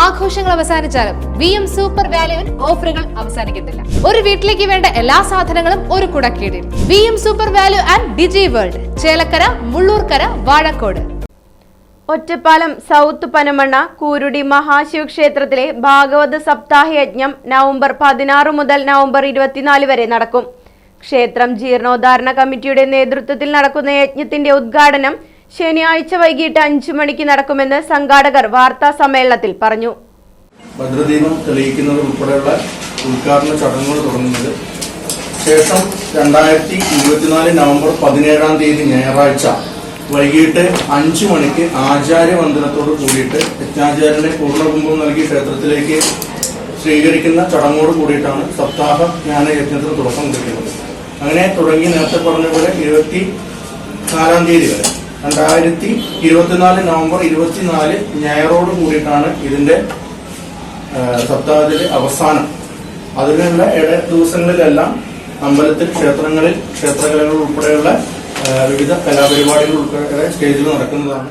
ആഘോഷങ്ങൾ അവസാനിച്ചാലും V M super വാല്യുവിൽ ഓഫറുകൾ അവസാനിക്കുന്നില്ല. ഒരു വീട്ടിലേക്ക് വേണ്ട എല്ലാ സാധനങ്ങളും ഒരു കുടക്കീടിൽ. V M super value and digi world Chelakkara Mullurkara Vazhakode. Ottapalam south Panamanna കൂരുടി മഹാശിവക്ഷേത്രത്തിലെ ഭാഗവത സപ്താഹ യജ്ഞം നവംബർ പതിനാറ് മുതൽ നവംബർ ഇരുപത്തിനാല് വരെ നടക്കും. ക്ഷേത്രം ജീർണോദ്ധാരണ കമ്മിറ്റിയുടെ നേതൃത്വത്തിൽ നടക്കുന്ന യജ്ഞത്തിന്റെ ഉദ്ഘാടനം ശനിയാഴ്ച വൈകിട്ട് അഞ്ചു മണിക്ക് നടക്കുമെന്ന് സംഘാടകർ വാർത്താ സമ്മേളനത്തിൽ പറഞ്ഞു. ഭദ്രദീപം തെളിയിക്കുന്നത് ഉൾപ്പെടെയുള്ള ഉദ്ഘാടന ചടങ്ങുകൾ തുടങ്ങുന്നത് ശേഷം രണ്ടായിരത്തി ഇരുപത്തിനാല് നവംബർ പതിനേഴാം തീയതി ഞായറാഴ്ച വൈകിട്ട് അഞ്ചു മണിക്ക് ആചാര്യവന്ദനത്തോട് കൂടിയിട്ട് യജ്ഞാചാര്യനെ പൂർണകുംഭം നൽകി ക്ഷേത്രത്തിലേക്ക് സ്വീകരിക്കുന്ന ചടങ്ങോട് കൂടിയിട്ടാണ് സപ്താഹ ജ്ഞാന യജ്ഞത്തിന് തുടക്കം കുറിക്കുന്നത്. അങ്ങനെ തുടങ്ങി നേരത്തെ പറഞ്ഞ പോലെ ഇരുപത്തി നാലാം തീയതി വരെ. രണ്ടായിരത്തി ഇരുപത്തിനാല് നവംബർ ഇരുപത്തിനാല് ഞായറോട് കൂടിയിട്ടാണ് ഇതിന്റെ സപ്താഹത്തിലെ അവസാനം. അതിനുള്ള ഇട ദിവസങ്ങളിലെല്ലാം അമ്പലത്തിൽ ക്ഷേത്രങ്ങളിൽ ക്ഷേത്രകലകൾ ഉൾപ്പെടെയുള്ള വിവിധ കലാപരിപാടികൾ ഉൾപ്പെടെ സ്റ്റേജിൽ നടക്കുന്നതാണ്.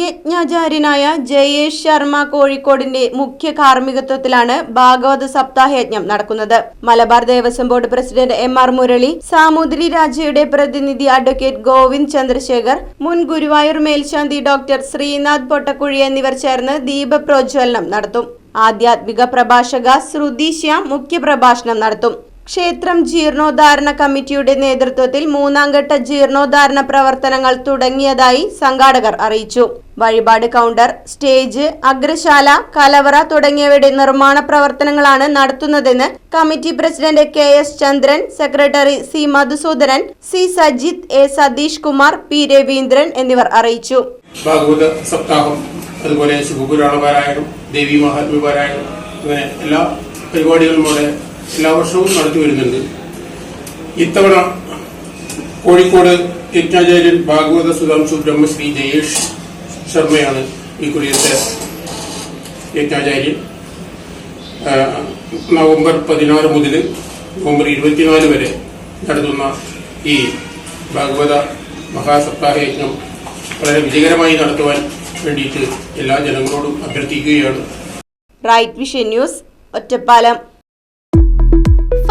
യജ്ഞാചാര്യനായ ജയേഷ് ശർമ്മ കോഴിക്കോടിന്റെ മുഖ്യ കാർമ്മികത്വത്തിലാണ് ഭാഗവത സപ്താഹ യജ്ഞം നടക്കുന്നത്. Malabar Devaswom board president M R Murali Samoothiri രാജയുടെ പ്രതിനിധി അഡ്വക്കേറ്റ് ഗോവിന്ദ് ചന്ദ്രശേഖർ മുൻ ഗുരുവായൂർ മേൽശാന്തി ഡോക്ടർ ശ്രീനാഥ് പൊട്ടക്കുഴി എന്നിവർ ചേർന്ന് ദീപപ്രോജ്വലനം നടത്തും. ആധ്യാത്മിക പ്രഭാഷക ശ്രുതി ശ്യാം മുഖ്യപ്രഭാഷണം നടത്തും. ക്ഷേത്രം ജീർണോദ്ധാരണ കമ്മിറ്റിയുടെ നേതൃത്വത്തിൽ മൂന്നാം ഘട്ട ജീർണോദ്ധാരണ പ്രവർത്തനങ്ങൾ തുടങ്ങിയതായി സംഘാടകർ അറിയിച്ചു. വഴിപാട് കൗണ്ടർ സ്റ്റേജ് അഗ്രശാല കലവറ തുടങ്ങിയവയുടെ നിർമ്മാണ പ്രവർത്തനങ്ങളാണ് നടത്തുന്നതെന്ന് committee president K S Chandran secretary C Madhusoodanan C Sajith A Satheesh Kumar P Raveendran എന്നിവർ അറിയിച്ചു. ഭാഗവത അതുപോലെ ശുഭപുരാണപാരായണം ദേവി മഹാത്മ്യപാരായണം അങ്ങനെ എല്ലാ പരിപാടികളും എല്ലാ വർഷവും നടത്തി വരുന്നുണ്ട്. ഇത്തവണ കോഴിക്കോട് യജ്ഞാചാര്യൻ ഭാഗവത സുധാംശു ബ്രഹ്മശ്രീ ജയേഷ് ശർമ്മയാണ് ഈ കുറിയത്തെ യജ്ഞാചാര്യൻ നവംബർ പതിനാറ് മുതൽ നവംബർ ഇരുപത്തിനാല് വരെ നടത്തുന്ന ഈ ഭാഗവത മഹാസപ്താഹ യജ്ഞം വളരെ വിജയകരമായി നടത്തുവാൻ വേണ്ടിയിട്ട് എല്ലാ ജനങ്ങളോടും അഭ്യർത്ഥിക്കുകയാണ്. Right vision news Ottapalam.